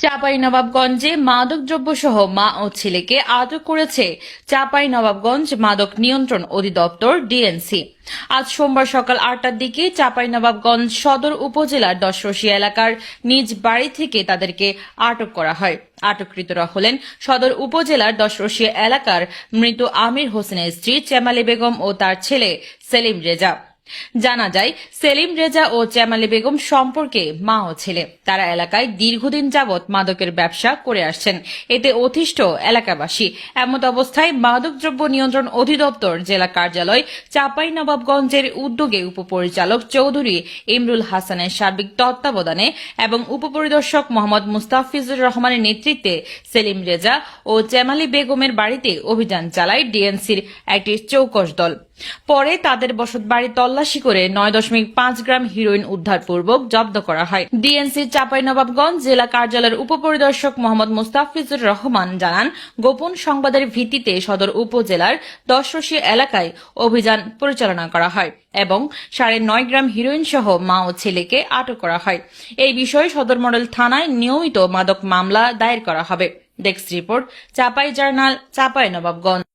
চাপাই নবাবগঞ্জে মাদকদ্রব্য সহ মা ও ছেলেকে আটক করেছে চাপাই নবাবগঞ্জ মাদক নিয়ন্ত্রণ অধিদপ্তর, ডিএনসি। আজ সোমবার সকাল আটটার দিকে চাপাই নবাবগঞ্জ সদর উপজেলার দশরশি এলাকার নিজ বাড়ি থেকে তাদেরকে আটক করা হয়। আটককৃতরা হলেন সদর উপজেলার দশরশি এলাকার মৃত আমির হোসেনের স্ত্রী, চেমালি বেগম ও তার ছেলে সেলিম রেজা। জানা যায়, সেলিম রেজা ও চেমালি বেগম সম্পর্কে মা ও ছেলে। তারা এলাকায় দীর্ঘদিন যাবৎ মাদকের ব্যবসা করে আসছেন। এতে অতিষ্ঠ এলাকাবাসী। এমত অবস্থায় মাদকদ্রব্য নিয়ন্ত্রণ অধিদপ্তর জেলা কার্যালয় চাপাই নবাবগঞ্জের উদ্যোগে উপপরিচালক চৌধুরী ইমরুল হাসানের সার্বিক তত্ত্বাবধানে এবং উপপরিদর্শক মোহাম্মদ মুস্তাফিজুর রহমানের নেতৃত্বে সেলিম রেজা ও চেমালি বেগমের বাড়িতে অভিযান চালায় ডিএনসির একটি চৌকস দল। পরে তাদের বসত বাড়ি তল্লাশি করে নয় দশমিক পাঁচ গ্রাম হিরোইন উদ্ধারপূর্বক জব্দ করা হয়। ডিএনসির চাঁপাইনবাবগঞ্জ জেলা কার্যালয়ের উপপরিদর্শক মোহাম্মদ মুস্তাফিজুর রহমান জানান, গোপন সংবাদের ভিত্তিতে সদর উপজেলার দশরশি এলাকায় অভিযান পরিচালনা করা হয় এবং সাড়ে নয় গ্রাম হিরোইন সহ মা ও ছেলেকে আটক করা হয়। এই বিষয়ে সদর মডেল থানায় নিয়মিত মাদক মামলা দায়ের করা হবে। Desk report, Chapai journal Chapai Nawabganj